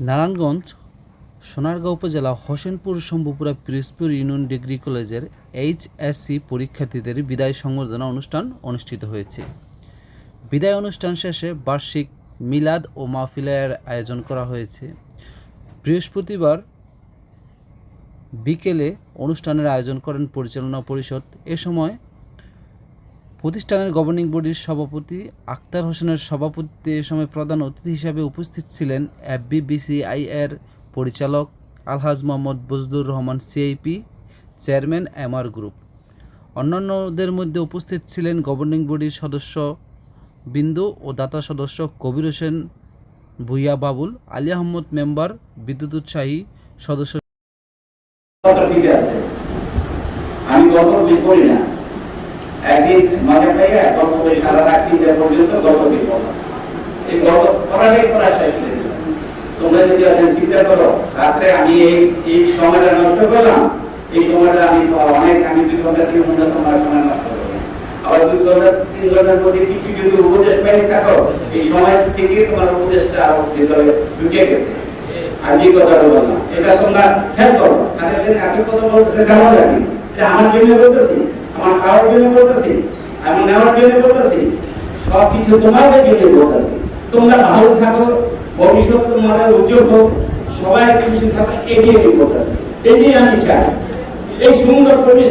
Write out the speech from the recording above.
নারায়ণগঞ্জ, সোনারগাঁও উপজেলা, Hossainpur, Shambhupura, Pirojpur union degree কলেজের HSC পরীক্ষার্থীদের বিদায় সংবর্ধনা অনুষ্ঠান অনুষ্ঠিত হয়েছে। বিদায় অনুষ্ঠান শেষে বার্ষিক মিলাদ ও মাহফিলের আয়োজন করা হয়েছে। বৃহস্পতিবার বিকেলে অনুষ্ঠানের আয়োজন করেন পরিচালনা পরিষদ। এ সময় প্রতিষ্ঠানের গভর্নিং বডির সভাপতি আক্তার হোসেনের সভাপতিত্বে এ সময় প্রধান অতিথি হিসাবে উপস্থিত ছিলেন এফবিবিসিআই এর পরিচালক Alhaj Mohammad বজদুর Rahman CIP, chairman MR group. অন্যান্যদের মধ্যে উপস্থিত ছিলেন গভর্নিং বডির সদস্য বিন্দু ও দাতা সদস্য কবির হোসেন, ভুইয়া বাবুল, আলী আহমদ মেম্বার, বিদ্যুৎ উৎসাহী সদস্য আমি বই পড়ি না। একদিন মনে পাইয়া গল্প বই সারা রাত তিনটা পর্যন্ত গল্প বই পড়লাম এই গল্প পড়ালেই করে তোমরা যদি এখন চিন্তা করো, রাত্রে আমি এই এই সময়টা নষ্ট করলাম, এই সময়টা আমি অনেক, আমি দুই ঘণ্টা, তিন ঘণ্টা তোমার সময় নষ্ট করলাম। আবার দুই ঘণ্টা, তিন ঘণ্টার মধ্যে কিছু যদি উপদেশ পেয়ে থাকো, এই সময় থেকে তোমার উপদেশটা আরও ভিতরে ঢুকে গেছে। আমি কথাটা বললাম। এটা তোমরা খেয়াল করো। সাথে এত কথা বলতেছে, কেমন লাগে? এটা আমার জন্য বলতেছি। আমার খাওয়ার জন্য বলতেছি আমি নেওয়ার জন্য বলতেছি সব কিছু তোমাদের জন্য বলতেছি তোমরা ভালো থাকো, ভবিষ্যৎ তোমাদের উজ্জ্বল হোক, সবাই খুশি থাকো এগিয়ে আমি বলতেছি এটাই আমি চাই। এই সুন্দর পরিবেশ